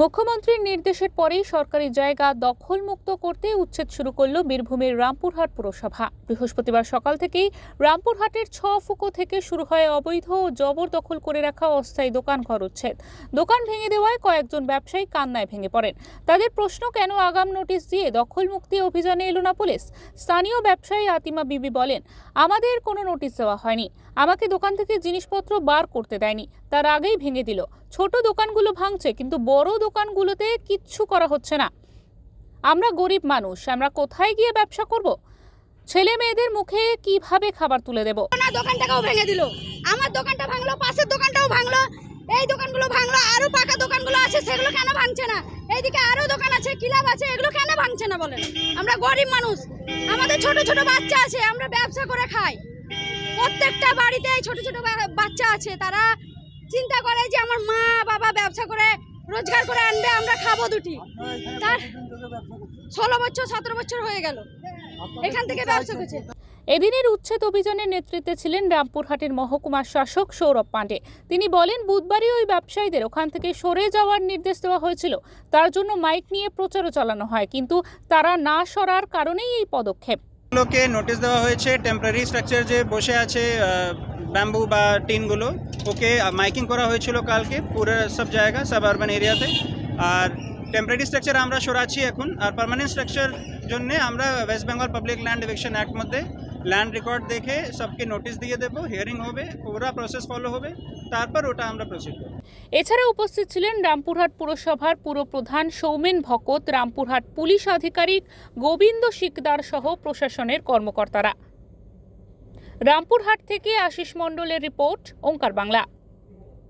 মুখ্যমন্ত্রীর নির্দেশের পরেই সরকারি জায়গা দখলমুক্ত করতে উচ্ছেদ শুরু করল বীরভূমের রামপুরহাট পুরসভা। বৃহস্পতিবার সকাল থেকেই রামপুরহাটের ছ ফুকো থেকে শুরু হয় অবৈধ ও জবরদখল করে রাখা অস্থায়ী দোকান ঘর উচ্ছেদ। দোকান ভেঙে দেওয়ায় কয়েকজন ব্যবসায়ী কান্নায় ভেঙে পড়েন। তাদের প্রশ্ন, কেন আগাম নোটিশ দিয়ে দখলমুক্তি অভিযানে এলো না পুলিশ? স্থানীয় ব্যবসায়ী আতিমা বিবি বলেন, আমাদের কোনো নোটিশ দেওয়া হয়নি। আমাকে দোকান থেকে জিনিসপত্র বার করতে দেয়নি। তার আগেই ভেঙে দিল। ছোট দোকানগুলো ভাঙছে, কিন্তু বড় দোকানগুলোতে কিচ্ছু করা হচ্ছে না। আমরা গরিব মানুষ, আমরা কোথায় গিয়ে ব্যবসা করব? ছেলে মেয়েদের মুখে কীভাবে খাবার তুলে দেব? না, দোকানটাকেও ভেঙে দিল। আমার দোকানটা ভাঙলো, পাশের দোকানটাও ভাঙলো, এই দোকানগুলো ভাঙলো, আরও পাকা দোকানগুলো আছে, সেগুলো কেন ভাঙছে না? এইদিকে আরও দোকান আছে, ক্লাব আছে, এগুলো কেন ভাঙছে না বলেন? আমরা গরিব মানুষ, আমাদের ছোট ছোট বাচ্চা আছে, আমরা ব্যবসা করে খাই। প্রত্যেকটা বাড়িতে ছোট ছোট বাচ্চা আছে, তারা চিন্তা করে যে আমার মা বাবা ব্যবসা করে রোজগার করে আনবে আমরা খাব দুটি। তার ষোলো বছর সতেরো বছর হয়ে গেল। এখান থেকে ব্যবসা করছে। এদিনের উচ্ছেদ অভিযানের নেতৃত্বে ছিলেন রামপুরহাটের মহকুমা শাসক সৌরভ পাণ্ডে। তিনি বলেন বুধবারই ওই ব্যবসায়ীদের ওখান থেকে সরে যাওয়ার নির্দেশ দেওয়া হয়েছিল। তার জন্য মাইক নিয়ে প্রচারও চালানো হয় কিন্তু তারা না সরার কারণেই এই পদক্ষেপ। লোকে নোটিশ দেওয়া হয়েছে টেম্পোরারি স্ট্রাকচার যে বসে আছে ব্যাম্বু বা টিনগুলো ওকে মাইকিং করা হয়েছিল কালকে, পুরো সব জায়গা, সব আরবান এরিয়াতে আর টেম্পোরারি স্ট্রাকচার আমরা সরাচ্ছি এখন, আর পার্মানেন্ট স্ট্রাকচার জন্য আমরা West Bengal public land division act মধ্যে ল্যান্ড রেকর্ড দেখে সবকে নোটিশ দিয়ে দেবো হিয়ারিং হবে, পুরো প্রসেস ফলো হবে, তারপর ওটা আমরা প্রসিড করব। এছাড়া উপস্থিত ছিলেন রামপুরহাট পুরসভার পুরপ্রধান সৌমেন ভকত, রামপুরহাট পুলিশ আধিকারিক গোবিন্দ শিকদার সহ প্রশাসনের কর্মকর্তারা। রামপুরহাট থেকে আশিস মণ্ডলের রিপোর্ট ওঙ্কার বাংলা।